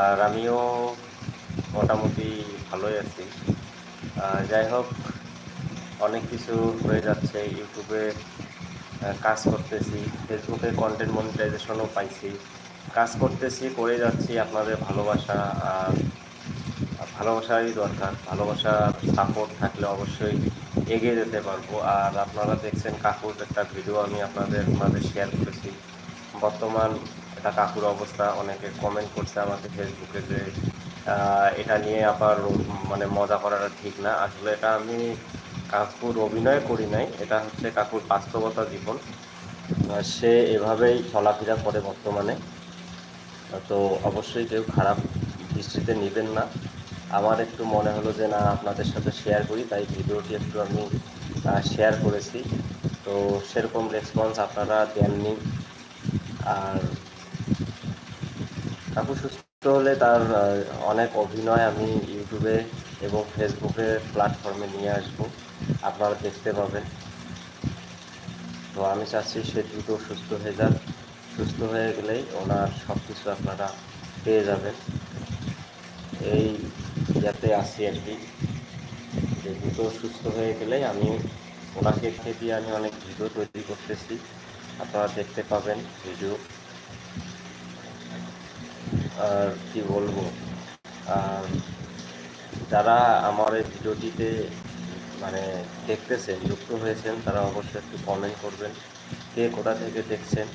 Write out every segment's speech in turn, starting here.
আর আমিও মোটামুটি ভালোই আছি। যাই হোক, অনেক কিছু হয়ে যাচ্ছে, ইউটিউবে কাজ করতেছি, ফেসবুকে কন্টেন্ট মনিটাইজেশনও পাইছি। কাজ করতেছি, করে যাচ্ছি আপনাদের ভালোবাসা, আর ভালোবাসারই দরকার। ভালোবাসার সাপোর্ট থাকলে অবশ্যই এগিয়ে যেতে পারব। আর আপনারা দেখছেন কাকুর একটা ভিডিও আমি আপনাদের মাঝে শেয়ার করেছি। বর্তমান এটা কাকুর অবস্থা, অনেকে কমেন্ট করছে আমাকে ফেসবুকে যে এটা নিয়ে আবার মানে মজা করাটা ঠিক না। আসলে এটা আমি কাকুর অভিনয় করি নাই, এটা হচ্ছে কাকুর বাস্তবতা জীবন। সে এভাবেই চলাফেরা করে বর্তমানে। তো অবশ্যই কেউ খারাপ দৃষ্টিতে নেবেন না। আমার একটু মনে হলো যে, না, আপনাদের সাথে শেয়ার করি, তাই ভিডিওটি একটু আমি শেয়ার করেছি। তো সেরকম রেসপন্স আপনারা দেননি। আর কাকু সুস্থ হলে তার অনেক অভিনয় আমি ইউটিউবে এবং ফেসবুকে প্ল্যাটফর্মে নিয়ে আসব। আপনারা দেখতে পাবেন। তো আমি চাচ্ছি সে দ্রুত সুস্থ হয়ে যাক। সুস্থ হয়ে গেলেই ওনার সব কিছু আপনারা পেয়ে যাবেন। এই যাতে আসি আর কি। যে দ্রুত সুস্থ হয়ে গেলে আমি ওনাকে খেয়ে দিয়ে আমি অনেক ভিডিও তৈরি করতেছি। আপনারা দেখতে পাবেন ভিডিও। আর কি বলব? যারা আমার এই ভিডিওটিতে মানে দেখতেছেন, যুক্ত হয়েছেন, তারা অবশ্যই একটু কমেন্ট করবেন। কে কোথা থেকে দেখছেন?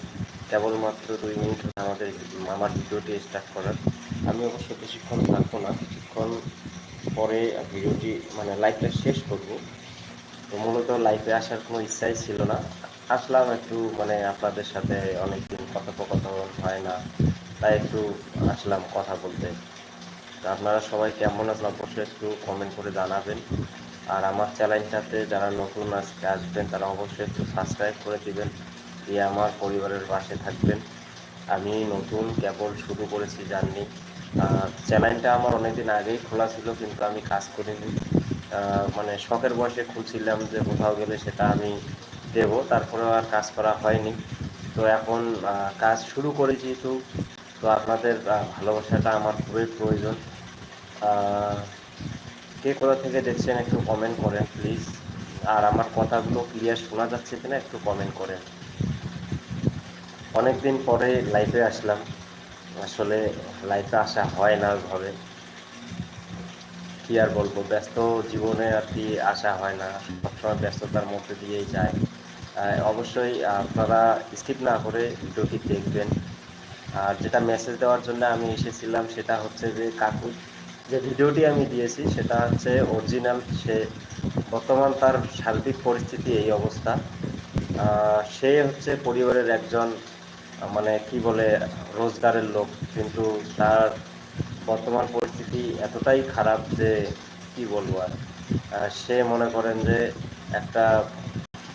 কেবলমাত্র দুই মিনিট আমাদের আমার ভিডিওটি স্টার্ট করার। আমি অবশ্য বেশিক্ষণ থাকব না। কিছুক্ষণ পরে ভিডিওটি মানে লাইভটা শেষ করব। তো মূলত লাইভে আসার কোনো ইচ্ছাই ছিল না। আসলাম একটু মানে আপনাদের সাথে অনেকদিন কথোপকথন হয় না। তাই একটু আসলাম কথা বলতে। তো আপনারা সবাই কেমন আছেন অবশ্যই একটু কমেন্ট করে জানাবেন। আর আমার চ্যানেলটাতে যারা নতুন আজকে আসবেন, তারা অবশ্যই একটু সাবস্ক্রাইব করে দিবেন, দিয়ে আমার পরিবারের পাশে থাকবেন। আমি নতুন কেবল শুরু করেছি জার্নি। চ্যানেলটা আমার অনেকদিন আগেই খোলা ছিল, কিন্তু আমি কাজ করিনি। মানে শখের বয়সে খুলছিলাম যে কোথাও গেলে সেটা আমি দেব, তারপরেও আর কাজ করা হয়নি। তো এখন কাজ শুরু করে যেহেতু তো আপনাদের ভালোবাসাটা আমার খুবই প্রয়োজন। কে কোথা থেকে দেখছেন একটু কমেন্ট করেন প্লিজ আর আমার কথাগুলো ক্লিয়ার শোনা যাচ্ছে কিনা একটু কমেন্ট করেন। অনেক দিন পরে লাইফে আসলাম। আসলে লাইফে আসা হয় না ওইভাবে। কি আর বলব, ব্যস্ত জীবনে আর কি আসা হয় না। সবসময় ব্যস্ততার মধ্যে দিয়েই যায়। অবশ্যই আপনারা স্কিপ না করে ভিডিওটি দেখবেন। আর যেটা মেসেজ দেওয়ার জন্য আমি এসেছিলাম সেটা হচ্ছে যে, কাকু, যে ভিডিওটি আমি দিয়েছি সেটা হচ্ছে অরিজিনাল সে বর্তমান তার সার্বিক পরিস্থিতি এই অবস্থা। সে হচ্ছে পরিবারের একজন মানে কি বলে, রোজগারের লোক। কিন্তু তার বর্তমান পরিস্থিতি এতটাই খারাপ যে, কি বলব আর। সে মনে করেন যে একটা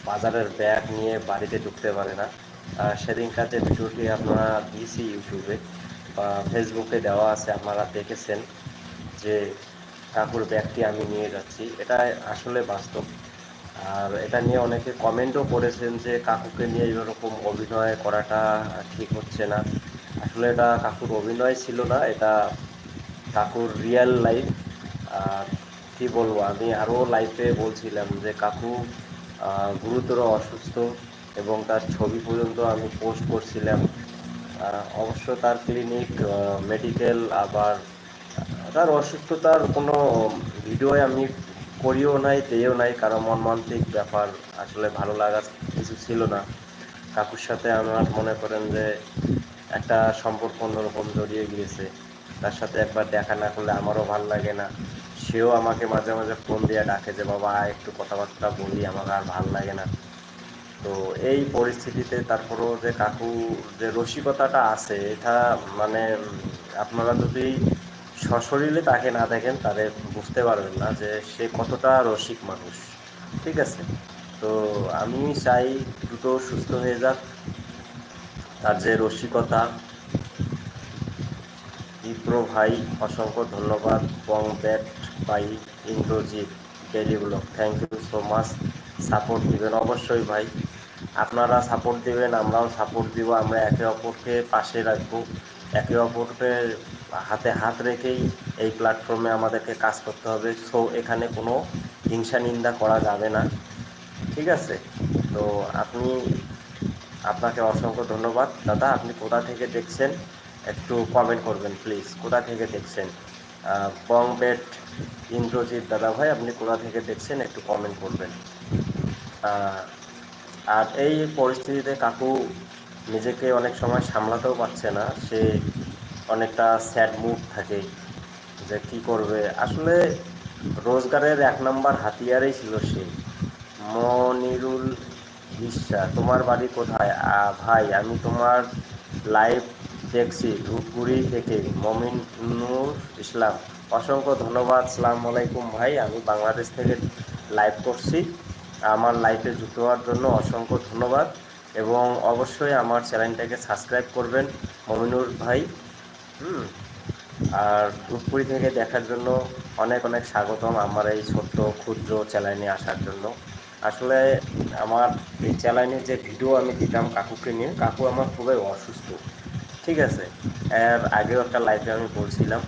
বাজারের ব্যাগ নিয়ে বাড়িতে ঢুকতে পারে না। সেদিনকার যে ভিডিওটি আপনারা দিয়েছি ইউটিউবে বা ফেসবুকে দেওয়া আছে, আপনারা দেখেছেন যে কাকুর ব্যাগটি আমি নিয়ে যাচ্ছি। এটা আসলে বাস্তব। আর এটা নিয়ে অনেকে কমেন্টও করেছেন যে কাকুকে নিয়ে এরকম অভিনয় করাটা ঠিক হচ্ছে না। আসলে এটা কাকুর অভিনয় ছিল না, এটা কাকুর রিয়েল লাইফ আর কী বলব, আমি আরও লাইফে বলছিলাম যে কাকু গুরুতর অসুস্থ। এবং তার ছবি পর্যন্ত আমি পোস্ট করছিলাম। অবশ্য তার ক্লিনিক মেডিকেল আবার তার অসুস্থতার কোনো ভিডিও আমি করিও নাই দেও নাই, কারণ মর্মান্তিক ব্যাপার। আসলে ভালো লাগার কিছু ছিল না। কাকুর সাথে আমার মনে করেন যে একটা সম্পর্ক অন্যরকম জড়িয়ে গিয়েছে। তার সাথে একবার দেখা না করলে আমারও ভালো লাগে না। সেও আমাকে মাঝে মাঝে ফোন দিয়ে ডাকে যে, বাবা, একটু কথাবার্তা বলি, আমাকে আর ভালো লাগে না। তো এই পরিস্থিতিতে তারপরেও যে কাকু, যে রসিকতাটা আছে, এটা মানে আপনারা যদি সশরীরে তাকে না দেখেন, তাহলে বুঝতে পারবেন না যে সে কতটা রসিক মানুষ। ঠিক আছে? তো আমি চাই দ্রুত সুস্থ হয়ে যাক। তার যে রসিকতা ইপ্রো ভাই, অসংখ্য ধন্যবাদ। Bong bat by Indrajit daily thank you so much support দিবেন অবশ্যই ভাই। আপনারা সাপোর্ট দেবেন, আমরাও সাপোর্ট দিব, আমরা একে অপরকে পাশে রাখব। একে অপরকে হাতে হাত রেখেই এই প্ল্যাটফর্মে আমাদেরকে কাজ করতে হবে। সো এখানে কোনো হিংসা নিন্দা করা যাবে না। ঠিক আছে? তো আপনি, আপনাকে অসংখ্য ধন্যবাদ। দাদা, আপনি কোথা থেকে দেখছেন? একটু কমেন্ট করবেন প্লিজ কোথা থেকে দেখছেন? বং বেট ইন্দ্রজিৎ দাদা ভাই, আপনি কোথা থেকে দেখছেন? একটু কমেন্ট করবেন। আর এই পরিস্থিতিতে কাকু নিজেকে অনেক সময় সামলাতেও পারছে না। সে অনেকটা স্যাড মুড থাকে যে কি করবে। আসলে রোজগারের এক নম্বর হাতিয়ারই ছিল সে। মনিরুল বিশ্বাস তোমার বাড়ি কোথায়? ভাই, আমি তোমার লাইভ দেখছি ধূপগুড়ি থেকে। মমিনুর ইসলাম, অসংখ্য ধন্যবাদ। সালাম আলাইকুম ভাই, আমি বাংলাদেশ থেকে লাইভ করছি। আমার লাইফে যুক্ত হওয়ার জন্য অসংখ্য ধন্যবাদ এবং অবশ্যই আমার চ্যানেলটাকে সাবস্ক্রাইব করবেন মমিনুর ভাই। হুম, আর ধূপগুড়ি থেকে দেখার জন্য অনেক অনেক স্বাগতম আমার এই ছোট্ট, ক্ষুদ্র চ্যানেলে আসার জন্য। আসলে আমার এই চ্যানেলে যে ভিডিও আমি দিতাম কাকুকে নিয়ে, কাকু আমার খুবই অসুস্থ, ঠিক আছে? এর আগেও একটা লাইভে আমি বলছিলাম।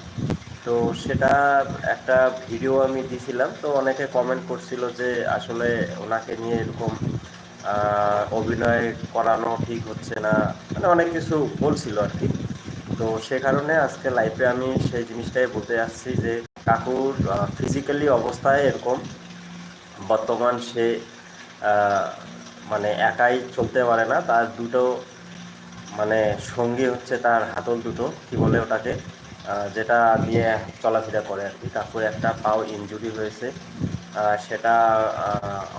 তো সেটা একটা ভিডিও আমি দিছিলাম, তো অনেকে কমেন্ট করছিল যে আসলে ওনাকে নিয়ে এরকম অভিনয় করানো ঠিক হচ্ছে না মানে অনেক কিছু বলছিল আর কি। তো সে কারণে আজকে লাইফে আমি সেই জিনিসটাই বলতে আসছি যে কাকুর ফিজিক্যালি অবস্থায় এরকম, বর্তমান সে মানে একাই চলতে পারে না, তার দুটো মানে সঙ্গী হচ্ছে তার হাতল দুটো, কী বলে ওটাকে? যেটা দিয়ে চলাফেরা করে আর কি। কাকুর একটা পাও ইঞ্জুরি হয়েছে। সেটা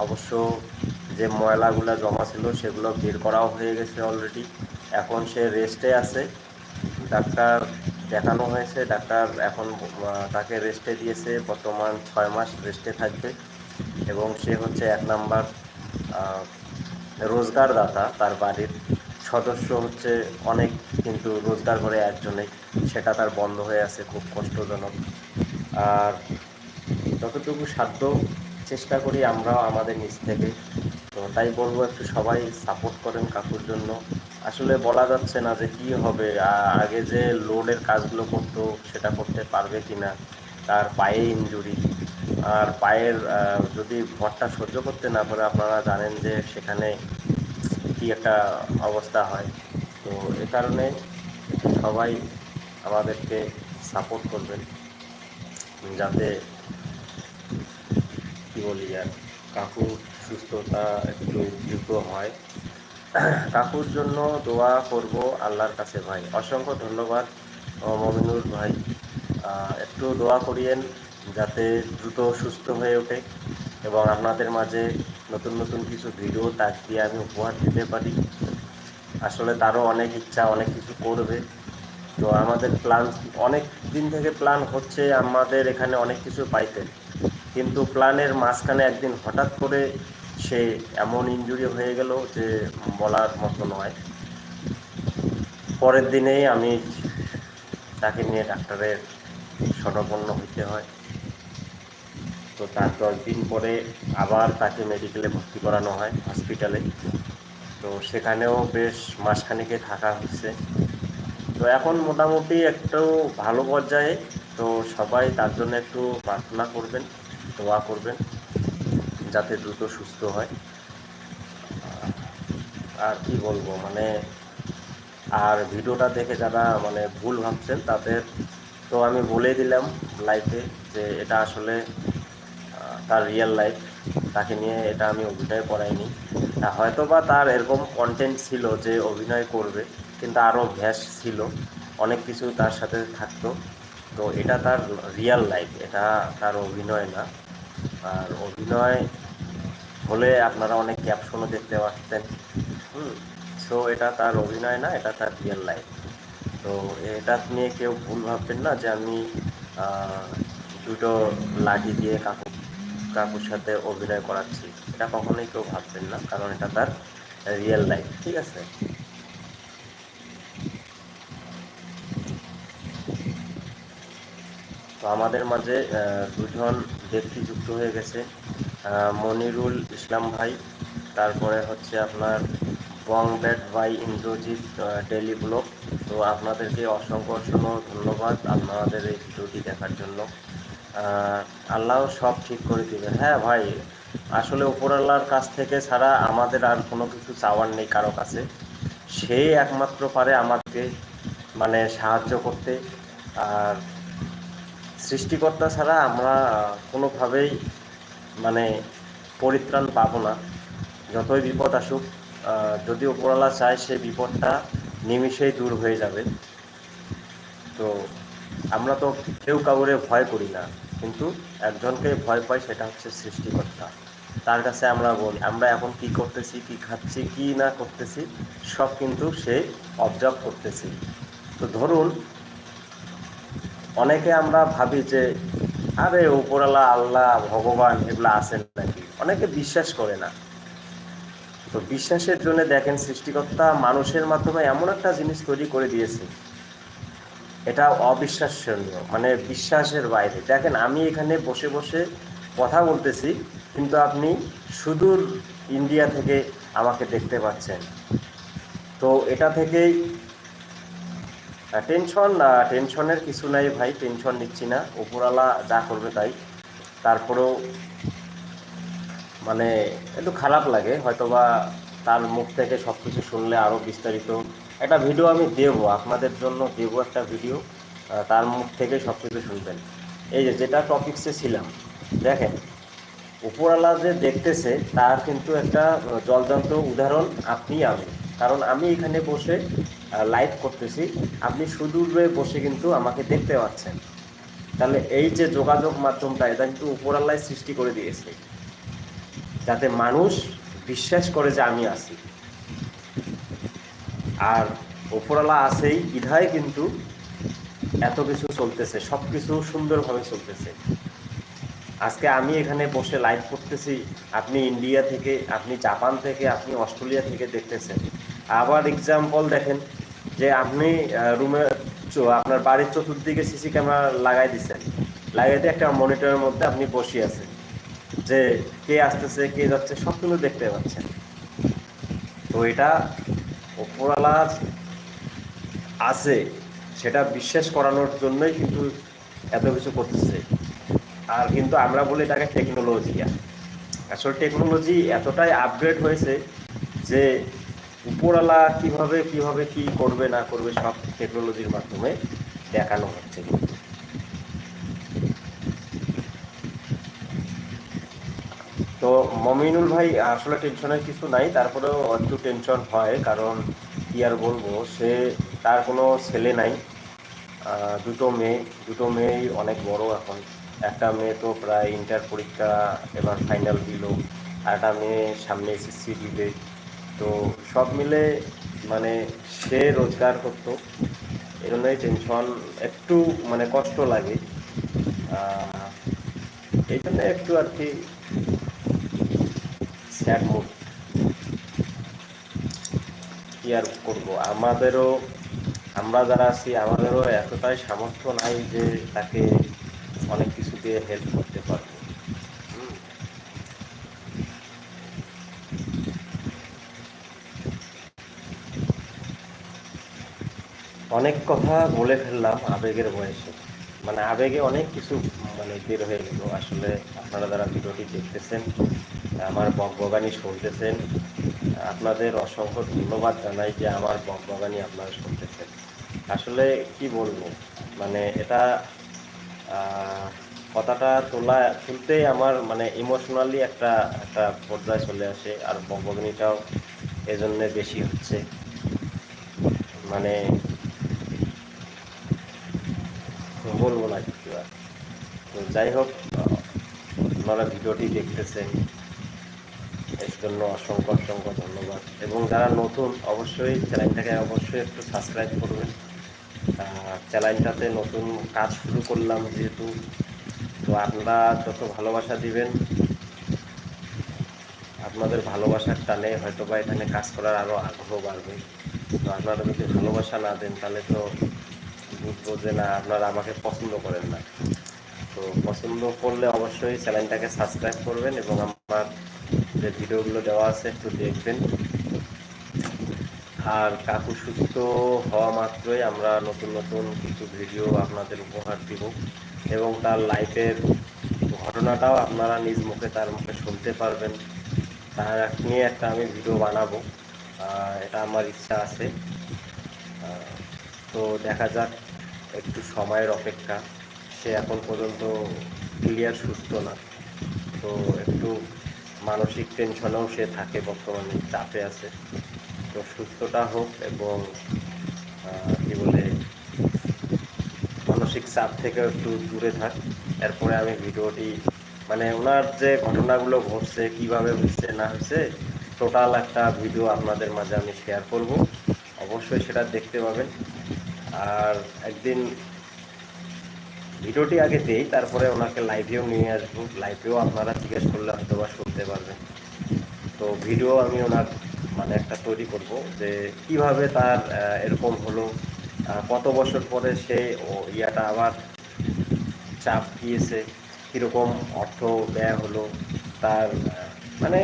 অবশ্য যে ময়লাগুলো জমা ছিল, সেগুলো বের করাও হয়ে গেছে অলরেডি এখন সে রেস্টে আছে। ডাক্তার দেখানো হয়েছে। ডাক্তার এখন তাকে রেস্টে দিয়েছে। বর্তমান ছয় মাস রেস্টে থাকবে। এবং সে হচ্ছে এক নাম্বার রোজগারদাতা তার বাড়ির। সদস্য হচ্ছে অনেক কিন্তু রোজগার করে একজনে সেটা তার বন্ধ হয়ে আছে, খুব কষ্টজনক। আর যতটুকু সাধ্য চেষ্টা করি আমরাও আমাদের নিচ থেকে। তো তাই বলব একটু সবাই সাপোর্ট করেন কাকুর জন্য। আসলে বলা যাচ্ছে না যে কি হবে। আগে যে লোডের কাজগুলো করতো, সেটা করতে পারবে কি না তার পায়ে ইঞ্জুরি আর পায়ের যদি ভরটা সহ্য করতে না পারে, আপনারা জানেন যে সেখানে কি একটা অবস্থা হয়। তো এ কারণে সবাই আমাদেরকে সাপোর্ট করবেন। যাতে কী বলি আর, কাকুর সুস্থতা একটু দ্রুত হয়। কাকুর জন্য দোয়া করব আল্লাহর কাছে ভাই। অসংখ্য ধন্যবাদ মমিনুর ভাই। একটু দোয়া করিয়েন যাতে দ্রুত সুস্থ হয়ে ওঠে এবং আপনাদের মাঝে নতুন নতুন কিছু ভিডিও তাক দিয়ে আমি উপহার দিতে পারি। আসলে তারও অনেক ইচ্ছা, অনেক কিছু করবে। তো আমাদের প্ল্যান অনেক দিন থেকে প্ল্যান হচ্ছে আমাদের এখানে অনেক কিছু পাইতে। কিন্তু প্ল্যানের মাঝখানে একদিন হঠাৎ করে সে এমন ইঞ্জুরি হয়ে গেল যে বলার মতো নয়। পরের দিনেই আমি তাকে নিয়ে ডাক্তারের স্বর্ণপন্ন হইতে হয়। তো তার দশ দিন পরে আবার তাকে মেডিকেলে ভর্তি করানো হয় হসপিটালে তো সেখানেও বেশ মাসখানেকে থাকা হচ্ছে। তো এখন মোটামুটি একটু ভালো পর্যায়ে, তো সবাই তার জন্য একটু প্রার্থনা করবেন, দোয়া করবেন, যাতে দ্রুত সুস্থ হয়। আর কি বলব মানে আর ভিডিওটা দেখে যারা মানে ভুল ভাবছেন তাদের, তো আমি বলে দিলাম লাইফে যে এটা আসলে তার রিয়েল লাইফ তাকে নিয়ে এটা আমি অভিনয় করাইনি। হয়তো বা তার এরকম কন্টেন্ট ছিল যে অভিনয় করবে, কিন্তু আরও ভ্যাস ছিল, অনেক কিছু তার সাথে থাকতো। তো এটা তার রিয়েল লাইফ এটা তার অভিনয় না। আর অভিনয় হলে আপনারা অনেক ক্যাপশনও দেখতে পাচ্ছেন হুম সো এটা তার অভিনয় না, এটা তার রিয়েল লাইফ তো এটা নিয়ে কেউ ভুল ভাববেন না যে আমি দুটো লাঠি দিয়ে কাকু কাকুর সাথে অভিনয় করাচ্ছি। এটা কখনোই কেউ ভাববেন না, কারণ এটা তার রিয়েল লাইফ ঠিক আছে? তো আমাদের মাঝে দুজন ব্যক্তি যুক্ত হয়ে গেছে। মনিরুল ইসলাম ভাই, তারপরে হচ্ছে আপনার Bong bat by Indrajit daily blog তো আপনাদেরকে অসংখ্য অসংখ্য ধন্যবাদ আপনাদের এই ভিডিওটি দেখার জন্য। আল্লাহ সব ঠিক করে দিবে। হ্যাঁ ভাই, আসলে উপরওয়ালার কাছ থেকে ছাড়া আমাদের আর কোনো কিছু চাওয়ার নেই কারও কাছে। সেই একমাত্র পারে আমাকে মানে সাহায্য করতে। আর সৃষ্টিকর্তা ছাড়া আমরা কোনোভাবেই মানে পরিত্রাণ পাবো না। যতই বিপদ আসুক যদি উপরওয়ালা চায়, সেই বিপদটা নিমিষেই দূর হয়ে যাবে। তো আমরা তো কেউ কাউরে ভয় করি না। কিন্তু একজনকে ভয় পাই সেটা হচ্ছে সৃষ্টিকর্তা। তার কাছে আমরা বলি, আমরা এখন কি করতেছি, কি খাচ্ছি, কি না করতেছি, সব কিন্তু সে অবজার্ভ করতেছি। তো ধরুন, অনেকে আমরা ভাবি যে, আরে উপরালা আল্লাহ, ভগবান এগুলো আছেন নাকি? অনেকে বিশ্বাস করে না। তো বিশ্বাসের জন্য দেখেন সৃষ্টিকর্তা মানুষের মাধ্যমে এমন একটা জিনিস তৈরি করে দিয়েছে। এটা অবিশ্বাসনীয় মানে বিশ্বাসের বাইরে। দেখেন, আমি এখানে বসে বসে কথা বলতেছি, কিন্তু আপনি সুদূর ইন্ডিয়া থেকে আমাকে দেখতে পাচ্ছেন। তো এটা থেকেই টেনশন টেনশনের কিছু নাই ভাই টেনশন নিচ্ছি না। উপরালা যা করবে তাই। তারপরেও মানে একটু খারাপ লাগে, হয়তোবা তার মুখ থেকে সব কিছু শুনলে আরও বিস্তারিত একটা ভিডিও আমি দেবো, আপনাদের জন্য দেবো একটা ভিডিও তার মুখ থেকে সব কিছু শুনবেন। এই যে যেটা টপিক্সে ছিলাম, দেখেন, উপরওয়ালা যে দেখতেছে, তার কিন্তু একটা জলজান্ত উদাহরণ আপনি আমি কারণ আমি এখানে বসে লাইভ করতেছি, আপনি সুদূরে বসে কিন্তু আমাকে দেখতে পাচ্ছেন। তাহলে এই যে যোগাযোগ মাধ্যমটা, এটা কিন্তু উপরাল্লায় সৃষ্টি করে দিয়েছে। যাতে মানুষ বিশ্বাস করে যে আমি আছি। আর উপরালা আছেই বিধায় কিন্তু এত কিছু চলতেছে সব কিছু সুন্দরভাবে চলতেছে। আজকে আমি এখানে বসে লাইভ করতেছি, আপনি ইন্ডিয়া থেকে, আপনি জাপান থেকে, আপনি অস্ট্রেলিয়া থেকে দেখতেছেন। আবার এক্সাম্পল দেখেন যে আপনি রুমে আপনার বাড়ির চতুর্দিকে সিসি ক্যামেরা লাগাই দিচ্ছেন লাগাই দিয়ে একটা মনিটরের মধ্যে আপনি বসে আছেন। যে কে আসতেছে, কে যাচ্ছে, সব কিন্তু দেখতে পাচ্ছেন। তো এটা ওপরালা আছে, সেটা বিশ্বাস করানোর জন্যই কিন্তু এত কিছু করতেছে। আর কিন্তু আমরা বলি এটাকে টেকনোলজি আসলে টেকনোলজি এতটাই আপগ্রেড হয়েছে যে উপরওয়ালা কীভাবে কীভাবে কি করবে, না করবে সব টেকনোলজির মাধ্যমে দেখানো হচ্ছে কিন্তু। তো মমিনুল ভাই, আসলে টেনশনের কিছু নাই, তারপরেও একটু টেনশন হয়, কারণ কি আর বলব, সে তার কোনো ছেলে নাই। দুটো মেয়ে, দুটো মেয়েই অনেক বড় এখন। একটা মেয়ে তো প্রায় ইন্টার পরীক্ষা, এবার ফাইনাল দিল একটা মেয়ে সামনে এসএসসি দিবে। তো সব মিলে মানে সে রোজগার করতো এই জন্যই টেনশন একটু মানে কষ্ট লাগে। এই জন্য একটু আর কি স্যাড মুড কি আর করব? আমাদেরও, আমরা যারা আছি, আমাদেরও এতটাই সামর্থ্য নাই যে তাকে অনেক কিছু দিয়ে হেল্প করতে পারব। অনেক কথা বলে ফেললাম আবেগের বয়সে। মানে আবেগে অনেক কিছু মানে বের হয়ে গেল। আসলে আপনারা যারা ভিডিওটি দেখতেছেন আমার বকবগানি শুনতেছেন। আপনাদের অসংখ্য ধন্যবাদ জানাই যে আমার বকবগানি আপনারা শুনতেছেন। আসলে কি বলব? মানে এটা কথাটা তোলা, তুলতেই আমার মানে ইমোশনালি একটা একটা পর্যায়ে চলে আসে আর বকবগানিটাও এজন্য বেশি হচ্ছে। মানে বলব না কিছু আর। তো যাই হোক, আপনারা ভিডিওটি দেখতেছেন। এর জন্য অসংখ্য অসংখ্য ধন্যবাদ। এবং যারা নতুন, অবশ্যই চ্যানেলটাকে অবশ্যই একটু সাবস্ক্রাইব করবেন। চ্যানেলটাতে নতুন কাজ শুরু করলাম যেহেতু, তো আপনারা যত ভালোবাসা দিবেন, আপনাদের ভালোবাসার টানে হয়তো বা এখানে কাজ করার আরও আগ্রহ বাড়বে। তো আপনারা যদি ভালোবাসা না দেন, তাহলে তো বুঝব যে না, আপনারা আমাকে পছন্দ করেন না। তো পছন্দ করলে অবশ্যই চ্যানেলটাকে সাবস্ক্রাইব করবেন এবং আমার যে ভিডিওগুলো দেওয়া আছে, একটু দেখবেন। আর কাকু সুস্থ হওয়া মাত্রই আমরা নতুন নতুন কিছু ভিডিও আপনাদের উপহার দিব এবং তার লাইফের ঘটনাটাও আপনারা নিজ মুখে তার মুখে শুনতে পারবেন। তার নিয়ে একটা আমি ভিডিও বানাবো এটা আমার ইচ্ছা আছে। তো দেখা যাক, একটু সময়ের অপেক্ষা। সে এখন পর্যন্ত ক্লিয়ার সুস্থ না। তো একটু মানসিক টেনশনেও সে থাকে, বর্তমানে চাপে আছে। তো সুস্থটা হোক এবং কি বলে, মানসিক চাপ থেকে একটু দূরে থাক। এরপরে আমি ভিডিওটি মানে ওনার যে ঘটনাগুলো ঘটছে, কীভাবে হচ্ছে না হচ্ছে টোটাল একটা ভিডিও আপনাদের মাঝে আমি শেয়ার করব। অবশ্যই সেটা দেখতে পাবেন। আর একদিন ভিডিওটি আগে দেই, তারপরে ওনাকে লাইভেও নিয়ে আসব। লাইভেও আপনারা জিজ্ঞেস করলে হয়তো বা শুনতে পারবেন। তো ভিডিও আমি ওনার মানে একটা তৈরি করব যে কীভাবে তার এরকম হলো কত বছর পরে সে ইয়াটা আবার চাপ দিয়েছে, কীরকম অর্থ ব্যয় হলো, তার মানে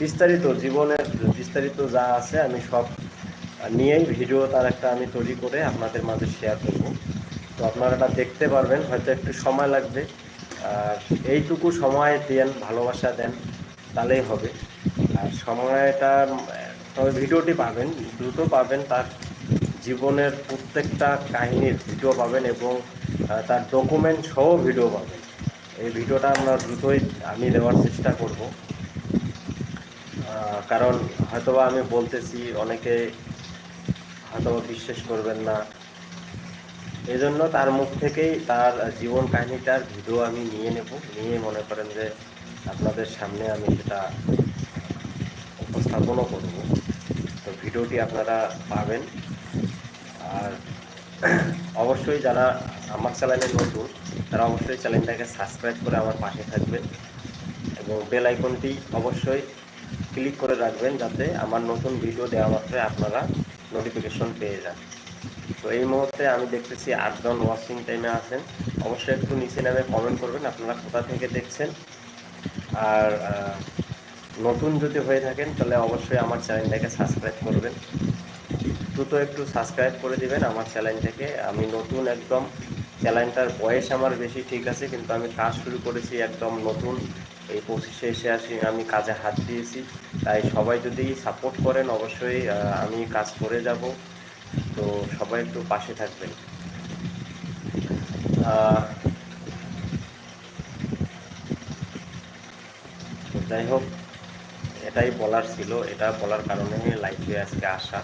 বিস্তারিত জীবনের, বিস্তারিত যা আছে আমি সব নিয়েই ভিডিও তার একটা আমি তৈরি করে আপনাদের মাঝে শেয়ার করব। তো আপনারা এটা দেখতে পারবেন, হয়তো একটু সময় লাগবে। আর এইটুকু সময় দেন, ভালোবাসা দেন, তাহলেই হবে। আর সময়টা, তবে ভিডিওটি পাবেন, দ্রুত পাবেন, তার জীবনের প্রত্যেকটা কাহিনীর ভিডিও পাবেন এবং তার ডকুমেন্ট সহ ভিডিও পাবেন। এই ভিডিওটা আমরা দ্রুতই, আমি দেওয়ার চেষ্টা করব। কারণ হয়তোবা আমি বলতেছি, অনেকে হয়তোবা বিশ্বাস করবেন না। এই জন্য তার মুখ থেকেই তার জীবন কাহিনীটার ভিডিও আমি নিয়ে নেব। নিয়ে মনে করেন যে আপনাদের সামনে আমি সেটা উপস্থাপনও করব। তো ভিডিওটি আপনারা পাবেন। আর অবশ্যই যারা আমার চ্যানেলে নতুন, তারা অবশ্যই চ্যানেলটাকে সাবস্ক্রাইব করে আমার পাশে থাকবেন এবং বেল আইকনটি অবশ্যই ক্লিক করে রাখবেন যাতে আমার নতুন ভিডিও দেওয়া মাত্রই আপনারা নোটিফিকেশন পেয়ে যান। তো এই মুহূর্তে আমি দেখতেছি আটজন ওয়াচিং টাইমে আছেন। অবশ্যই একটু নিচে নামে কমেন্ট করবেন, আপনারা কোথা থেকে দেখছেন। আর নতুন যদি হয়ে থাকেন, তাহলে অবশ্যই আমার চ্যানেলটাকে সাবস্ক্রাইব করবেন। দ্রুত একটু সাবস্ক্রাইব করে দিবেন আমার চ্যানেলটাকে। আমি নতুন একদম, চ্যানেলটার বয়স আমার বেশি ঠিক আছে, কিন্তু আমি কাজ শুরু করেছি একদম নতুন। এই পঁচিশে এসে আসি আমি কাজে হাত দিয়েছি। তাই সবাই যদি সাপোর্ট করেন, অবশ্যই আমি কাজ করে যাব। তো সবাই একটু পাশে থাকবেন। যাই হোক, এটাই বলার ছিল। এটা বলার কারণে লাইফে আজকে আসা।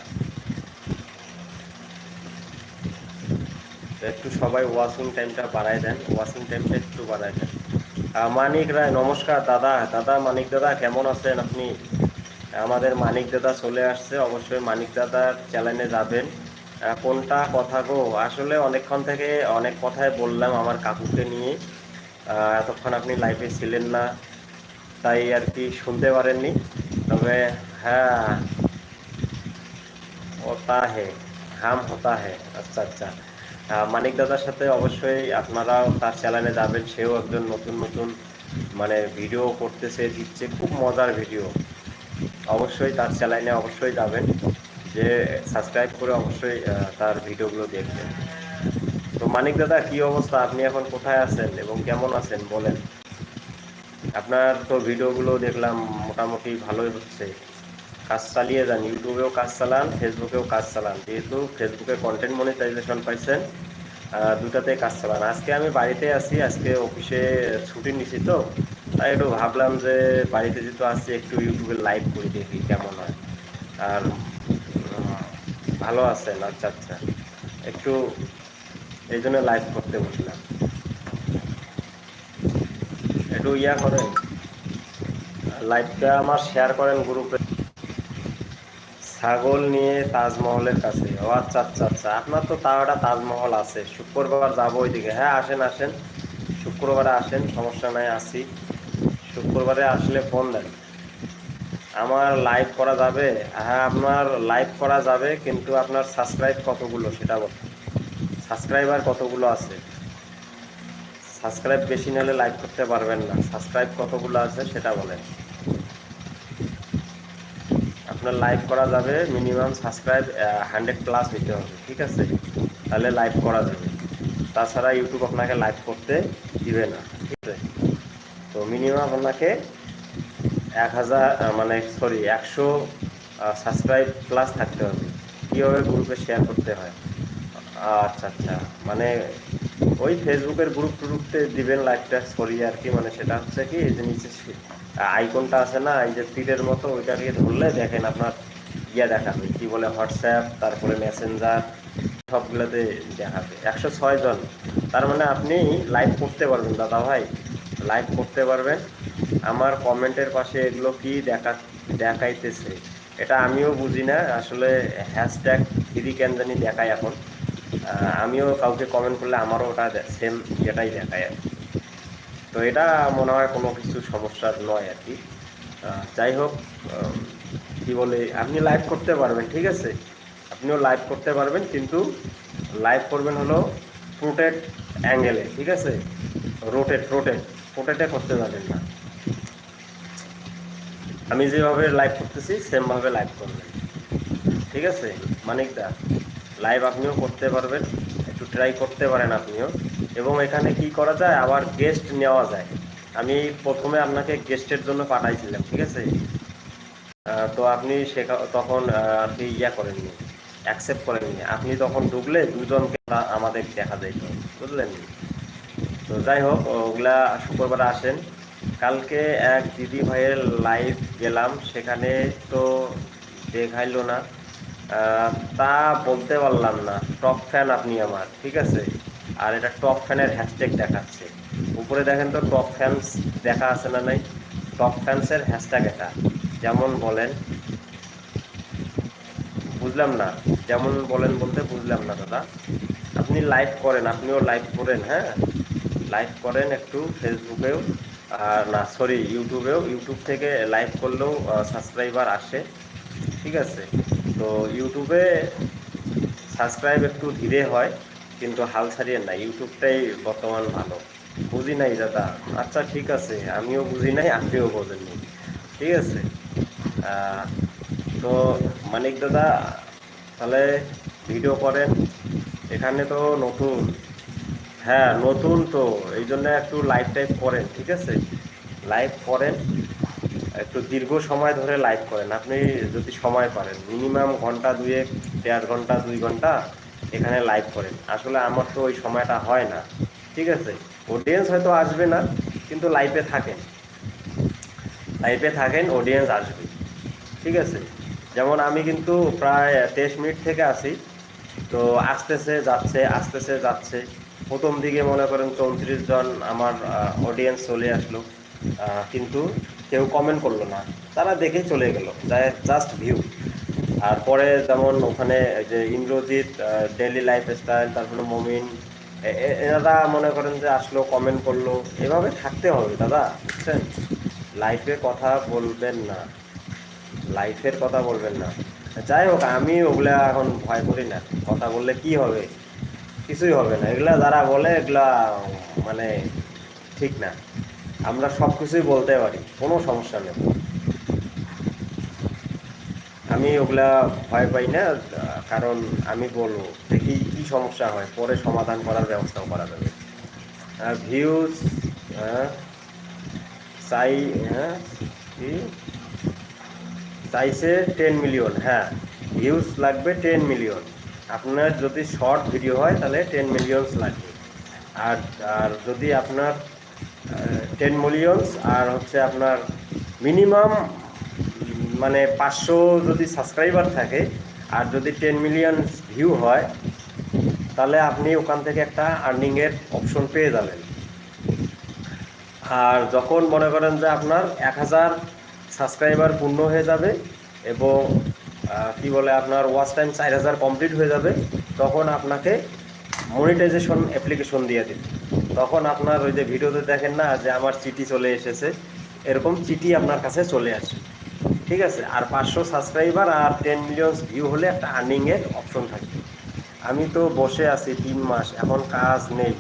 একটু সবাই ওয়াশিং টাইমটা বাড়ায় দেন। ওয়াশিং টাইমটা একটু বাড়ায় দেন। মানিক রায়, নমস্কার। দাদা দাদা, মানিক দাদা, কেমন আছেন আপনি? আমাদের মানিক দাদা চলে আসছে, অবশ্যই মানিক দাদার চ্যানেলে যাবেন। কোনটা কথা গো? আসলে অনেকক্ষণ থেকে অনেক কথাই বললাম আমার কাকুকে নিয়ে। এতক্ষণ আপনি লাইফে ছিলেন না, তাই আর কি শুনতে পারেননি। তবে হ্যাঁ ওটা হে হাম হতা হে। আচ্ছা আচ্ছা। মানিক দাদার সাথে অবশ্যই আপনারাও তার চ্যানেলে যাবেন, সেও একজন নতুন নতুন মানে ভিডিও করতেছে, দিচ্ছে। খুব মজার ভিডিও অবশ্যই তার চ্যানেলে অবশ্যই যাবেন, যে সাবস্ক্রাইব করে অবশ্যই তার ভিডিওগুলো দেখবেন। তো মানিক দাদা, কি অবস্থা? আপনি এখন কোথায় আছেন এবং কেমন আছেন বলেন? আপনার তো ভিডিওগুলো দেখলাম মোটামুটি ভালোই হচ্ছে। কাজ চালিয়ে যান, ইউটিউবেও কাজ চালান, ফেসবুকেও কাজ চালান। যেহেতু ফেসবুকে কন্টেন্ট মনিটাইজেশন পাইছেন দুটাতে কাজ চালান। আজকে আমি বাড়িতে আছি, আজকে অফিসে ছুটি নিছি তো। তাই একটু ভাবলাম যে বাড়িতে যেহেতু আসছি একটু ইউটিউবে লাইভ করে দেখি কেমন হয়। আর ভালো আছেন আচ্ছা আচ্ছা একটু এই জন্য লাইভ করতে বসলাম একটু ইয়া করেন। লাইভটা আমার শেয়ার করেন গ্রুপে ছাগল নিয়ে তাজমহলের কাছে। ও আচ্ছা আচ্ছা আচ্ছা। আপনার তো তাও একটা তাজমহল আছে। শুক্রবার যাব ওইদিকে। হ্যাঁ আসেন আসেন। শুক্রবারে আসেন, সমস্যা নাই, আসি। শুক্রবারে আসলে ফোন দেন। আমার লাইভ করা যাবে হ্যাঁ আপনার লাইভ করা যাবে, কিন্তু আপনার সাবস্ক্রাইব কতগুলো সেটা বল সাবস্ক্রাইবার কতগুলো আছে? সাবস্ক্রাইব বেশি নিলে লাইভ করতে পারবেন না। সাবস্ক্রাইব কতগুলো আছে সেটা বলেন। আপনার লাইভ করা যাবে মিনিমাম সাবস্ক্রাইব হান্ড্রেড প্লাস হইতে হবে, ঠিক আছে? তাহলে লাইভ করা যাবে। তাছাড়া ইউটিউব আপনাকে লাইভ করতে দিবে না, ঠিক আছে? তো মিনিমাম আপনাকে এক হাজার মানে সরি একশো সাবস্ক্রাইব প্লাস থাকতে হবে। কীভাবে গ্রুপে শেয়ার করতে হয়? আচ্ছা আচ্ছা। মানে ওই ফেসবুকের গ্রুপ টুরুপতে দিবেন লাইকটা সরিয়ে আর কি। মানে সেটা হচ্ছে কি, এই যে নিচে আইকনটা আছে না, এই যে তীরের মতো ওইটা ওইটাকে ধরলে দেখেন আপনার ইয়ে দেখাবে। কি বলে হোয়াটসঅ্যাপ তারপরে মেসেঞ্জার সবগুলোতে দেখাবে। একশো ছয় জন। তার মানে আপনি লাইভ করতে পারবেন, দাদা ভাই। লাইভ করতে পারবেন। আমার কমেন্টের পাশে এগুলো কি দেখা, দেখাইতেছে? এটা আমিও বুঝি না। আসলে হ্যাশট্যাগ দিদি কেন দেখায় এখন। আমিও কাউকে কমেন্ট করলে আমারও ওটা সেম যেটাই দেখায় আর। তো এটা মনে হয় কোনো কিছু সমস্যার নয় আর কি। যাই হোক কি বলে, আপনি লাইভ করতে পারবেন, ঠিক আছে? আপনিও লাইভ করতে পারবেন, কিন্তু লাইভ করবেন হলো প্রোটেট অ্যাঙ্গেলে ঠিক আছে? রোটেট রোটেট প্রোটেটে করতে পারবেন না। আমি যেভাবে লাইভ করতেছি সেমভাবে লাইভ করবেন। ঠিক আছে? মানিকদা লাইভ আপনিও করতে পারবেন, একটু ট্রাই করতে পারেন আপনিও। এবং এখানে কি করা যায়? আবার গেস্ট নেওয়া যায়। আমি প্রথমে আপনাকে গেস্টের জন্য পাঠাইছিলাম, ঠিক আছে? তো আপনি শেখা তখন আপনি ইয়া করেননি অ্যাকসেপ্ট করেননি। আপনি তখন ঢুকলে দুজনকে আমাদের দেখা যাইত, বুঝলেন? তো যাই হোক, ওগুলা শুক্রবার আসেন। কালকে এক দিদি ভাইয়ের লাইভ গেলাম, সেখানে তো দেখাইলো না। তা বলতে পারলাম না টপ ফ্যান আপনি আমার, ঠিক আছে? আর এটা টপ ফ্যানের হ্যাশট্যাগ দেখাচ্ছে। উপরে দেখেন তো টপ ফ্যান্স দেখা আছে না নাই? টপ ফ্যান্সের হ্যাশট্যাগ এটা, যেমন বলেন। বুঝলাম না, যেমন বলেন বলতে বুঝলাম না দাদা। আপনি লাইভ করেন, আপনিও লাইভ করেন হ্যাঁ? লাইভ করেন একটু ফেসবুকেও আর না সরি ইউটিউবেও ইউটিউব থেকে লাইভ করলেও সাবস্ক্রাইবার আসে। ঠিক আছে? তো ইউটিউবে সাবস্ক্রাইব একটু ধীরে হয়, কিন্তু হাল ছাড়িয়ে না ইউটিউবটাই বর্তমান ভালো। বুঝি নাই দাদা? আচ্ছা ঠিক আছে। আমিও বুঝি নাই, আপনিও বোঝেননি ঠিক আছে? তো মানিক দাদা, তাহলে ভিডিও করেন। এখানে তো নতুন হ্যাঁ নতুন তো। এই জন্য একটু লাইভ টাইপ করেন, ঠিক আছে? লাইভ করেন, একটু দীর্ঘ সময় ধরে লাইভ করেন। আপনি যদি সময় পারেন মিনিমাম ঘণ্টা দুয়েক, দেড় ঘণ্টা, দুই ঘণ্টা এখানে লাইভ করেন। আসলে আমার তো ওই সময়টা হয় না, ঠিক আছে? অডিয়েন্স হয়তো আসবে না, কিন্তু লাইভে থাকেন। লাইভে থাকেন অডিয়েন্স আসবে, ঠিক আছে? যেমন আমি কিন্তু প্রায় তেইশ মিনিট থেকে আসি। তো আসতেছে, যাচ্ছে আসতেছে, যাচ্ছে। প্রথম দিকে মনে করেন চৌত্রিশ জন আমার অডিয়েন্স চলে আসলো। কিন্তু কেউ কমেন্ট করল না। তারা দেখে চলে গেল জাস্ট ভিউ আর পরে যেমন ওখানে যে ইন্দ্রজিৎ ডেলি লাইফ স্টাইল তারপরে মমিন এনারা মনে করেন যে আসলো কমেন্ট করল। এভাবে থাকতে হবে দাদা, বুঝছেন? লাইফে কথা বলবেন না। লাইফের কথা বলবেন না। যাই হোক, আমি ওগুলা এখন ভয় করি না। কথা বললে কি হবে? কিছুই হবে না। এগুলা যারা বলে, এগুলা মানে ঠিক না। আমরা সব কিছুই বলতে পারি, কোনো সমস্যা নেই। আমি ওগুলা ভয় পাই না, কারণ আমি বলব, দেখি কি সমস্যা হয়, পরে সমাধান করার ব্যবস্থাও করা যাবে। ভিউজ চাই হ্যাঁ চাইছে টেন মিলিয়ন হ্যাঁ ভিউজ লাগবে টেন মিলিয়ন আপনার যদি শর্ট ভিডিও হয়, তাহলে টেন মিলিয়নস লাগবে। আর আর যদি আপনার টেন মিলিয়নস আর হচ্ছে আপনার মিনিমাম মানে পাঁচশো যদি সাবস্ক্রাইবার থাকে, আর যদি টেন মিলিয়ন ভিউ হয়, তাহলে আপনি ওখান থেকে একটা আর্নিংয়ের অপশন পেয়ে যাবেন। আর যখন মনে করেন যে আপনার এক হাজার সাবস্ক্রাইবার পূর্ণ হয়ে যাবে, এবং কি বলে, আপনার ওয়াচ টাইম চার হাজার কমপ্লিট হয়ে যাবে, তখন আপনাকে মনিটাইজেশন অ্যাপ্লিকেশন দিয়ে দিবে। তখন আপনার ওই যে ভিডিওতে দেখেন না, যে আমার চিঠি চলে এসেছে, এরকম চিঠি আপনার কাছে চলে আসে ঠিক আছে? আর পাঁচশো সাবস্ক্রাইবার আর টেন মিলিয়ন ভিউ হলে একটা আর্নিংয়ের অপশন থাকবে। আমি তো বসে আছি তিন মাস, এখন কাজ নেই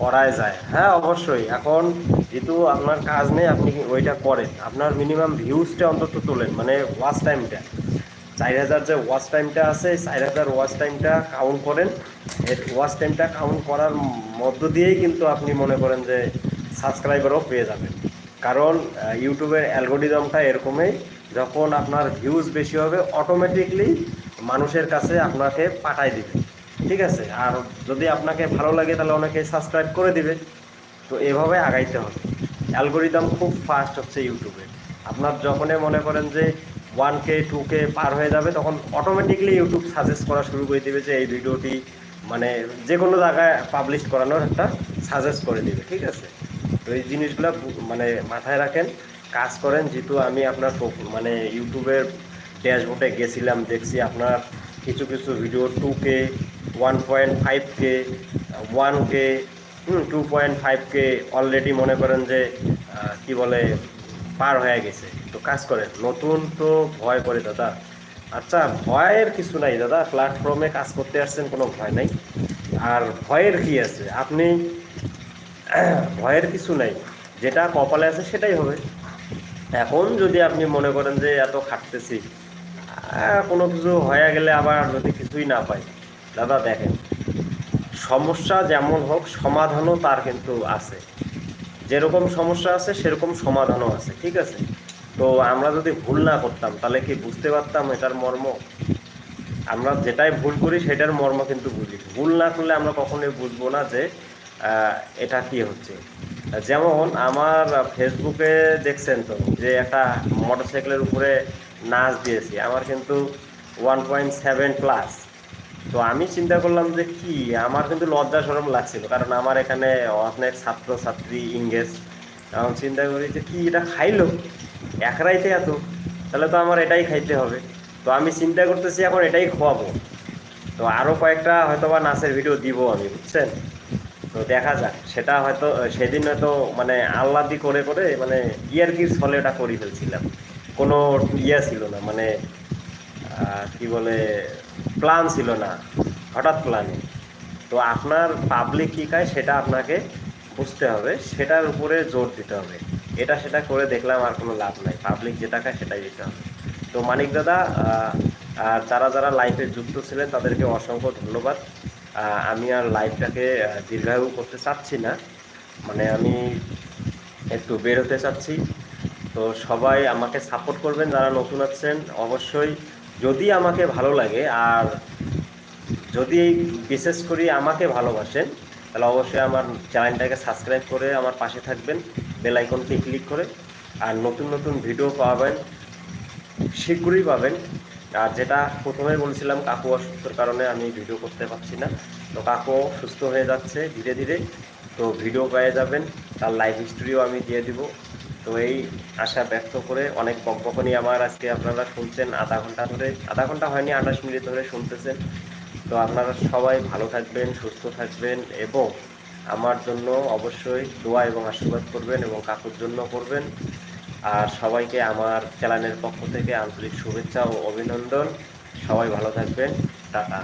করাই যায়। হ্যাঁ অবশ্যই, এখন যেহেতু আপনার কাজ নেই, আপনি ওইটা করেন। আপনার মিনিমাম ভিউজটা অন্তত তোলেন মানে ওয়াচ টাইমটা চার হাজার যে ওয়াচ টাইমটা আছে, চার হাজার ওয়াচ টাইমটা কাউন্ট করেন। এর ওয়াচ টাইমটা কাউন্ট করার মধ্য দিয়েই কিন্তু আপনি মনে করেন যে সাবস্ক্রাইবারও পেয়ে যাবেন। কারণ ইউটিউবের অ্যালগোরিদমটা এরকমই, যখন আপনার ভিউজ বেশি হবে অটোমেটিকলি মানুষের কাছে আপনাকে পাঠাই দিবে। ঠিক আছে? আর যদি আপনাকে ভালো লাগে, তাহলে অনেকে সাবস্ক্রাইব করে দিবে। তো এভাবে আগাইতে হবে। অ্যালগোরিদম খুব ফাস্ট হচ্ছে ইউটিউবে আপনার যখনই মনে করেন যে ওয়ান কে টু কে পার হয়ে যাবে, তখন অটোমেটিকলি ইউটিউব সাজেস্ট করা শুরু করে দিবে যে এই ভিডিওটি মানে যে কোনো জায়গায় পাবলিশ করানোর একটা সাজেস্ট করে দিবে, ঠিক আছে? তো এই জিনিসগুলো মানে মাথায় রাখেন, কাজ করেন। যেহেতু আমি আপনার মানে ইউটিউবের ড্যাশবোর্ডে গেছিলাম, দেখছি আপনার কিছু কিছু video two K one point five K one K two point five K already মনে করেন যে কি বলে পার হয়ে গেছে। তো কাজ করেন, নতুন তো ভয় করে দাদা। আচ্ছা ভয়ের কিছু নাই দাদা প্ল্যাটফর্মে কাজ করতে আসছেন, কোনো ভয় নাই। আর ভয়ের কি আছে? আপনি ভয়ের কিছু নাই, যেটা কপালে আছে সেটাই হবে। এখন যদি আপনি মনে করেন যে এত খাটতেছি কোনো কিছু হয়ে গেলে আবার যদি কিছুই না পাই, দাদা দেখেন, সমস্যা যেমন হোক, সমাধানও তার কিন্তু আছে। যেরকম সমস্যা আছে, সেরকম সমাধানও আছে, ঠিক আছে? তো আমরা যদি ভুল না করতাম, তাহলে কি বুঝতে পারতাম এটার মর্ম? আমরা যেটাই ভুল করি, সেটার মর্ম কিন্তু বুঝি। ভুল না করলে আমরা কখনোই বুঝব না যে এটা কি হচ্ছে। যেমন আমার ফেসবুকে দেখছেন তো, যে একটা মোটরসাইকেলের উপরে নাচ দিয়েছি। আমার কিন্তু ওয়ান পয়েন্ট সেভেন প্লাস তো আমি চিন্তা করলাম যে কি, আমার কিন্তু লজ্জা সরম লাগছিল, কারণ আমার এখানে অনেক ছাত্র ছাত্রী ইংরেজ তখন চিন্তা করি যে কি এটা খাইলো? এক রাইতে এত, তাহলে তো আমার এটাই খাইতে হবে। তো আমি চিন্তা করতেছি এখন এটাই খাওয়াবো তো আরও কয়েকটা হয়তো বা নাচের ভিডিও দিব আমি, বুঝছেন? তো দেখা যাক, সেটা হয়তো, সেদিন হয়তো মানে আল্লাদি করে করে মানে ইয়ার ইয়ারকির ছলে ওটা করে ফেলছিলাম। কোনো ইয়ে ছিল না মানে কি বলে প্ল্যান ছিল না, হঠাৎ প্ল্যানে তো আপনার পাবলিক কী খায় সেটা আপনাকে বুঝতে হবে, সেটার উপরে জোর দিতে হবে। এটা সেটা করে দেখলাম আর কোনো লাভ নাই পাবলিক যেটা খায় সেটাই দিতে হবে। তো মানিক দাদা আর যারা যারা লাইফে যুক্ত ছিলেন তাদেরকে অসংখ্য ধন্যবাদ। আমি আর লাইফটাকে দীর্ঘায়ু করতে চাচ্ছি না। মানে আমি একটু বের হতে চাচ্ছি। তো সবাই আমাকে সাপোর্ট করবেন, যারা নতুন আছেন, অবশ্যই যদি আমাকে ভালো লাগে, আর যদি বিশেষ করে আমাকে ভালোবাসেন, তাহলে অবশ্যই আমার চ্যানেলটাকে সাবস্ক্রাইব করে আমার পাশে থাকবেন, বেল ক্লিক করে, আর নতুন নতুন ভিডিও পাবেন শীঘ্রই পাবেন। আর যেটা প্রথমে বলছিলাম, কাকু অসুস্থর কারণে আমি ভিডিও করতে পারছি না। তো কাকু সুস্থ হয়ে যাচ্ছে ধীরে ধীরে, তো ভিডিও পেয়ে যাবেন, তার লাইফ হিস্ট্রিও আমি দিয়ে দিব। তো এই আশা ব্যক্ত করে অনেক বকবকনি আমার আজকে আপনারা শুনছেন। আধা ঘণ্টা ধরে, আধা ঘণ্টা হয়নি, আঠাশ মিনিট ধরে শুনতেছেন। তো আপনারা সবাই ভালো থাকবেন, সুস্থ থাকবেন এবং আমার জন্য অবশ্যই দোয়া এবং আশীর্বাদ করবেন এবং কাকুর জন্য করবেন। আর সবাইকে আমার চ্যানেলের পক্ষ থেকে আন্তরিক শুভেচ্ছা ও অভিনন্দন। সবাই ভালো থাকবেন। টাটা।